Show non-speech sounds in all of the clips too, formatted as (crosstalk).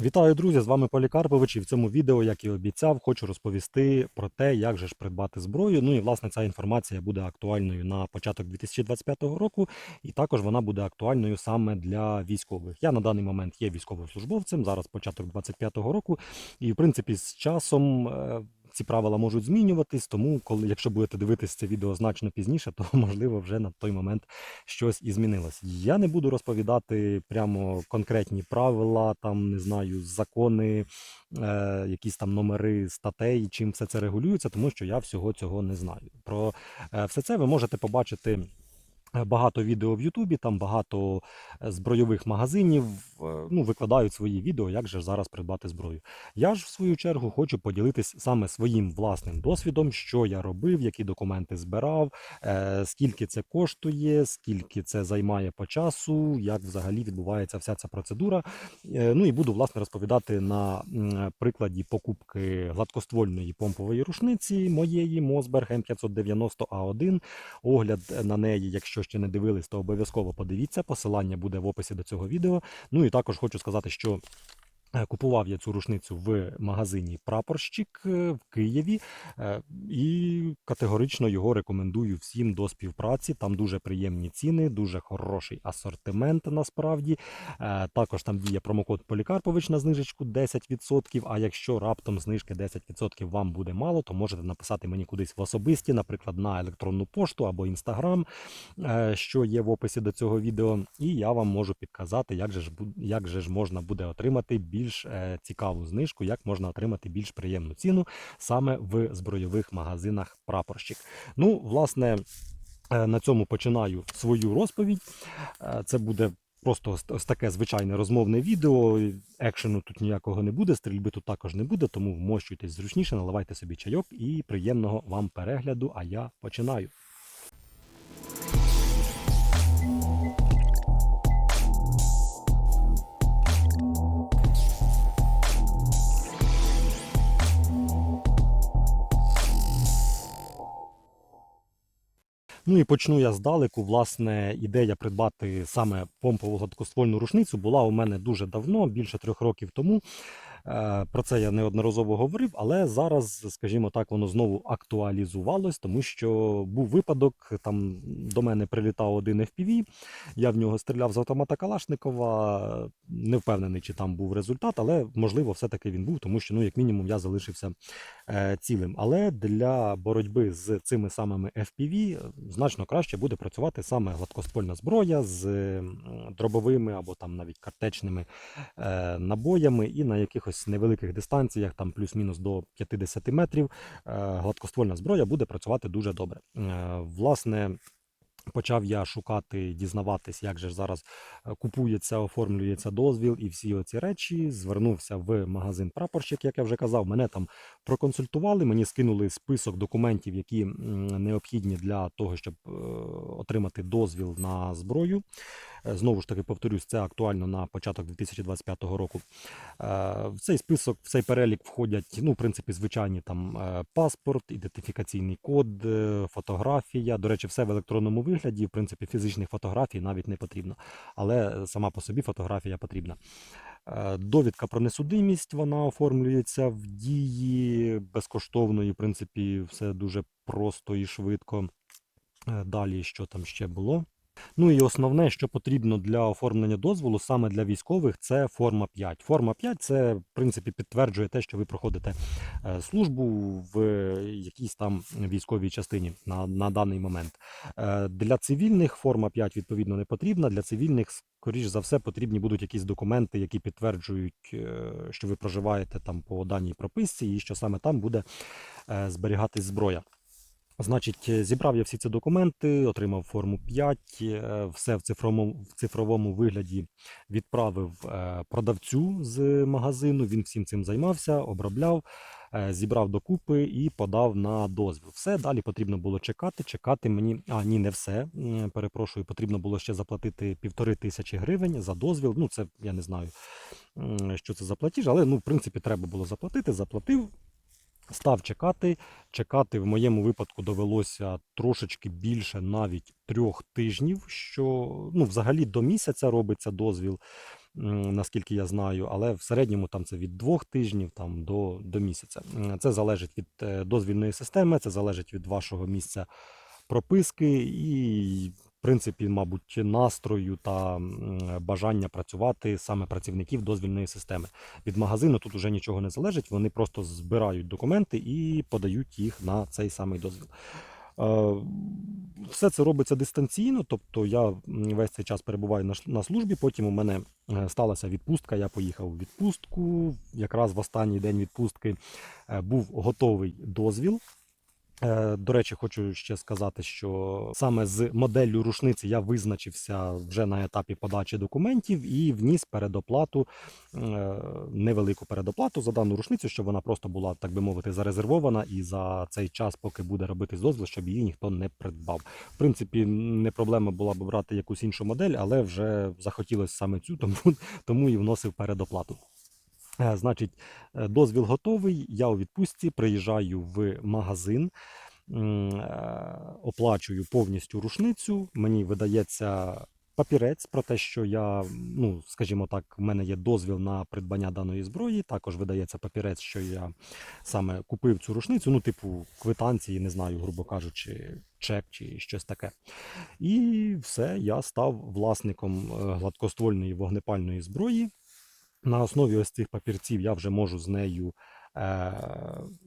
Вітаю, друзі! З вами Полікарпович. І в цьому відео, як і обіцяв, хочу розповісти про те, як же ж придбати зброю. Ну і власне ця інформація буде актуальною на початок 2025 року, і також вона буде актуальною саме для військових. Я на даний момент є військовослужбовцем. Зараз початок 2025 року, і в принципі з часом. Ці правила можуть змінюватись, тому коли, якщо будете дивитися це відео значно пізніше, то (laughs) можливо вже на той момент щось і змінилось. Я не буду розповідати прямо конкретні правила, там не знаю, закони, е, якісь там номери статей, чим все це регулюється, тому що я всього цього не знаю. Про е, все це ви можете побачити. Багато відео в Ютубі, там багато е, збройових магазинів е, ну, викладають свої відео, як же зараз придбати зброю. Я ж в свою чергу хочу поділитись саме своїм власним досвідом, що я робив, які документи збирав, е, скільки це коштує, скільки це займає по часу, як взагалі відбувається вся ця процедура. Ну і буду власне розповідати на прикладі покупки гладкоствольної помпової рушниці моєї Мосберг М590А1. Огляд на неї, якщо ще не дивились, то обов'язково подивіться. Посилання буде в описі до цього відео. Ну і також хочу сказати, що. Е, Купував я цю рушницю в магазині Прапорщик е, в Києві е, і категорично його рекомендую всім до співпраці. Там дуже приємні ціни, дуже хороший асортимент насправді. Також там діє промокод Полікарпович на знижечку 10%. А якщо раптом знижки 10% вам буде мало, то можете написати мені кудись в особисті, наприклад, на електронну пошту або інстаграм, що є в описі до цього відео, і я вам можу підказати, як же ж як же ж можна буде отримати більш е, цікаву знижку, як можна отримати більш приємну ціну саме в збройових магазинах Прапорщик. Ну, власне. Е, На цьому починаю свою розповідь. Е, Це буде просто ось- таке звичайне розмовне відео. Екшену тут ніякого не буде, стрільби тут також не буде, тому вмощуйтесь зручніше, наливайте собі чайок і приємного вам перегляду. А я починаю. Ну і почну я здалеку. Власне, ідея придбати саме помпову гладкоствольну рушницю була у мене дуже давно, більше трьох років тому. Е, Про це я неодноразово говорив, але зараз, скажімо так, воно знову актуалізувалось, тому що був випадок, там до мене прилітав один FPV, я в нього стріляв з автомата Калашникова. Не впевнений, чи там був результат, але можливо, все-таки він був, тому що, ну, як мінімум, я залишився е, цілим. Але для боротьби з цими самими FPV значно краще буде працювати саме гладкоствольна зброя з дробовими або там навіть картечними е, набоями, і на якихось невеликих дистанціях, там плюс-мінус до 50 метрів, е, гладкоствольна зброя буде працювати дуже добре. Е, Власне. Почав я шукати, дізнаватись, як же зараз е, купується, оформлюється дозвіл і всі оці речі. Звернувся в магазин прапорщик, як я вже казав. Мене там проконсультували, мені скинули список документів, які необхідні для того, щоб е, отримати дозвіл на зброю. Е, Знову ж таки, повторюсь, це актуально на початок 2025 року. В цей список, в цей перелік входять, ну, в принципі, звичайні там паспорт, ідентифікаційний код, фотографія. До речі, все в електронному вигляді. В принципі, фізичних фотографій навіть не потрібно, але сама по собі фотографія потрібна. Е, Довідка про несудимість вона оформлюється в дії безкоштовної. В принципі, все дуже просто і швидко. Е, Далі, що там ще було? Ну і основне, що потрібно для оформлення дозволу саме для військових, це форма 5. Форма 5 це, в принципі, підтверджує те, що ви проходите е, службу в якійсь там військовій частині на, на даний момент. Е, Для цивільних форма 5 відповідно не потрібна. Для цивільних, скоріш за все, потрібні будуть якісь документи, які підтверджують, е, що ви проживаєте там по даній прописці, і що саме там буде е, зберігатись зброя. Значить, е, зібрав я всі ці документи, отримав форму 5, е, все в цифровому, в цифровому вигляді відправив е, продавцю з магазину. Він всім цим займався, обробляв, зібрав докупи і подав на дозвіл. Все далі потрібно було чекати. Чекати мені, а ні, не все. Перепрошую, потрібно було ще заплатити півтори тисячі гривень за дозвіл. Ну, це я не знаю, що це за платіж, але ну, в принципі, треба було заплатити. Заплатив. Став чекати. Чекати в моєму випадку довелося трошечки більше навіть трьох тижнів, що ну, взагалі до місяця робиться дозвіл. наскільки я знаю, але в середньому там це від двох тижнів там, до, до місяця. Це залежить від е, дозвільної системи, це залежить від вашого місця прописки і, принципі, мабуть, настрою та бажання працювати саме працівників дозвільної системи. Від магазину тут уже нічого не залежить, вони просто збирають документи і подають їх на цей самий дозвіл. Е, Все це робиться дистанційно, тобто я весь цей час перебуваю на службі. Потім у мене е, сталася відпустка. Я поїхав у відпустку. Якраз в останній день відпустки е, був готовий дозвіл. Е, До речі, хочу ще сказати, що саме з моделлю рушниці я визначився вже на етапі подачі документів і вніс передоплату, е, невелику передоплату за дану рушницю, щоб вона просто була, так би мовити, зарезервована, і за цей час, поки буде робити дозвіл, щоб її ніхто не придбав. В принципі, не проблема була б брати якусь іншу модель, але вже захотілося саме цю, (laughs) тому, тому і вносив передоплату. Е, Значить, е, дозвіл готовий. Я у відпустці приїжджаю в магазин, е, оплачую повністю рушницю. Мені видається папірець про те, що я, ну, скажімо так, в мене є дозвіл на придбання даної зброї. Також видається папірець, що я саме купив цю рушницю, ну, типу, квитанції, не знаю, грубо кажучи, чек чи щось таке. І все, я став власником гладкоствольної вогнепальної зброї. На основі ось цих папірців я вже можу з нею е,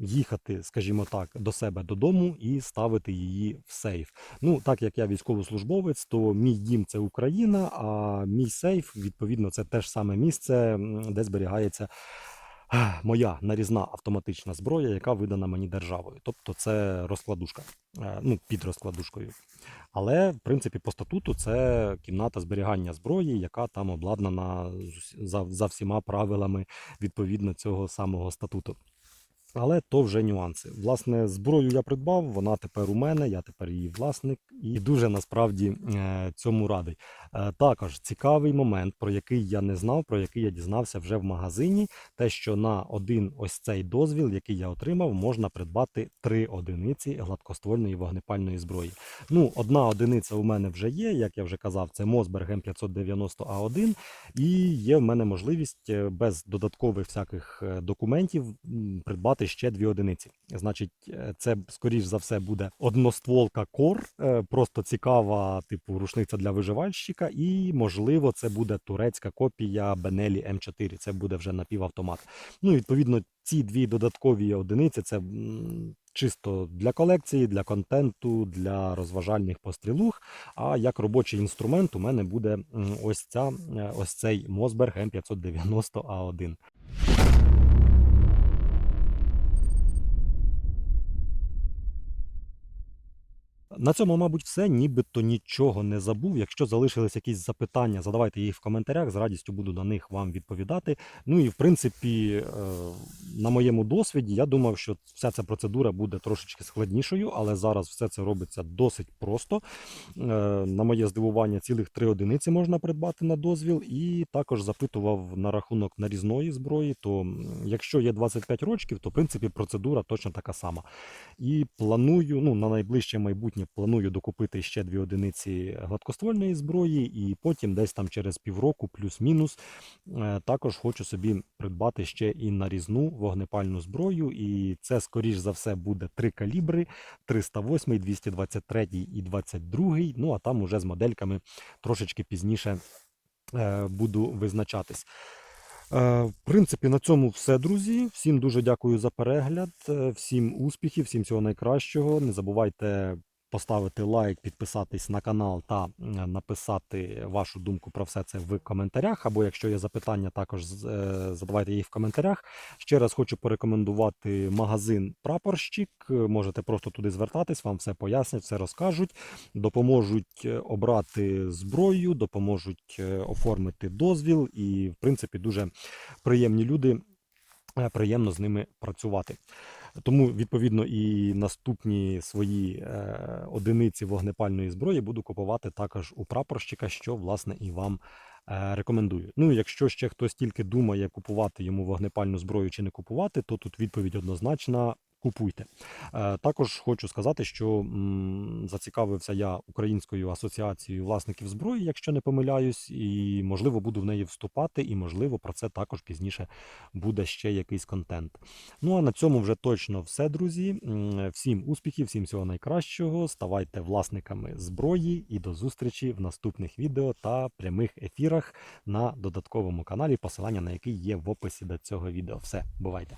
їхати, скажімо так, до себе додому і ставити її в сейф. Ну, так як я військовослужбовець, то мій дім це Україна, а мій сейф, відповідно, це те ж саме місце, де зберігається моя нарізна автоматична зброя, яка видана мені державою. Тобто це розкладушка, е, ну, під розкладушкою. Але, в принципі, по статуту це кімната зберігання зброї, яка там обладнана за, за всіма правилами відповідно цього самого статуту. Але то вже нюанси. Власне, зброю я придбав, вона тепер у мене, я тепер її власник і дуже насправді е, цьому радий. Е, Також цікавий момент, про який я не знав, про який я дізнався вже в магазині. Те, що на один ось цей дозвіл, який я отримав, можна придбати три одиниці гладкоствольної вогнепальної зброї. Ну, одна одиниця у мене вже є, як я вже казав, це Мосберг М590А1. І є в мене можливість е, без додаткових всяких документів м, придбати ще дві одиниці. Значить, е, це скоріш за все буде одностволка кор, е, просто цікава, типу рушниця для виживальщика, і можливо, це буде турецька копія Бенелі М4. Це буде вже напівавтомат. Ну, відповідно, ці дві додаткові одиниці це чисто для колекції, для контенту, для розважальних пострілух. А як робочий інструмент у мене буде ось ця е, ось цей Мосберг М590А1. На цьому, мабуть, все. Нібито нічого не забув. Якщо залишились якісь запитання, задавайте їх в коментарях. З радістю буду на них вам відповідати. Ну і в принципі, е, на моєму досвіді, я думав, що вся ця процедура буде трошечки складнішою, але зараз все це робиться досить просто. Е, На моє здивування, цілих три одиниці можна придбати на дозвіл. І також запитував на рахунок нарізної зброї. То якщо є 25 рочків, то в принципі процедура точно така сама. І планую, ну на найближче майбутнє планую докупити ще дві одиниці гладкоствольної зброї, і потім десь там через півроку, плюс-мінус, е, також хочу собі придбати ще і нарізну вогнепальну зброю. І це, скоріш за все, буде три калібри: 308, 223 і 22. Ну а там уже з модельками трошечки пізніше е, буду визначатись. Е, В принципі, на цьому все, друзі. Всім дуже дякую за перегляд, всім успіхів, всім всього найкращого. Не забувайте поставити лайк, підписатись на канал та написати вашу думку про все це в коментарях. Або якщо є запитання, також е, задавайте їх в коментарях. Ще раз хочу порекомендувати магазин Прапорщик. Можете просто туди звертатись, вам все пояснять, все розкажуть, допоможуть е, обрати зброю, допоможуть е, оформити дозвіл. І, в принципі, дуже приємні люди. Приємно з ними працювати. Тому, відповідно, і наступні свої е, одиниці вогнепальної зброї буду купувати також у прапорщика, що власне і вам е, рекомендую. Ну, якщо ще хтось тільки думає купувати йому вогнепальну зброю чи не купувати, то тут відповідь однозначна: купуйте. Е, Також хочу сказати, що зацікавився я Українською асоціацією власників зброї, якщо не помиляюсь, і можливо буду в неї вступати, і можливо про це також пізніше буде ще якийсь контент. Ну а на цьому вже точно все, друзі. Всім успіхів, всім всього найкращого. Ставайте власниками зброї і до зустрічі в наступних відео та прямих ефірах на додатковому каналі, посилання на який є в описі до цього відео. Все, бувайте!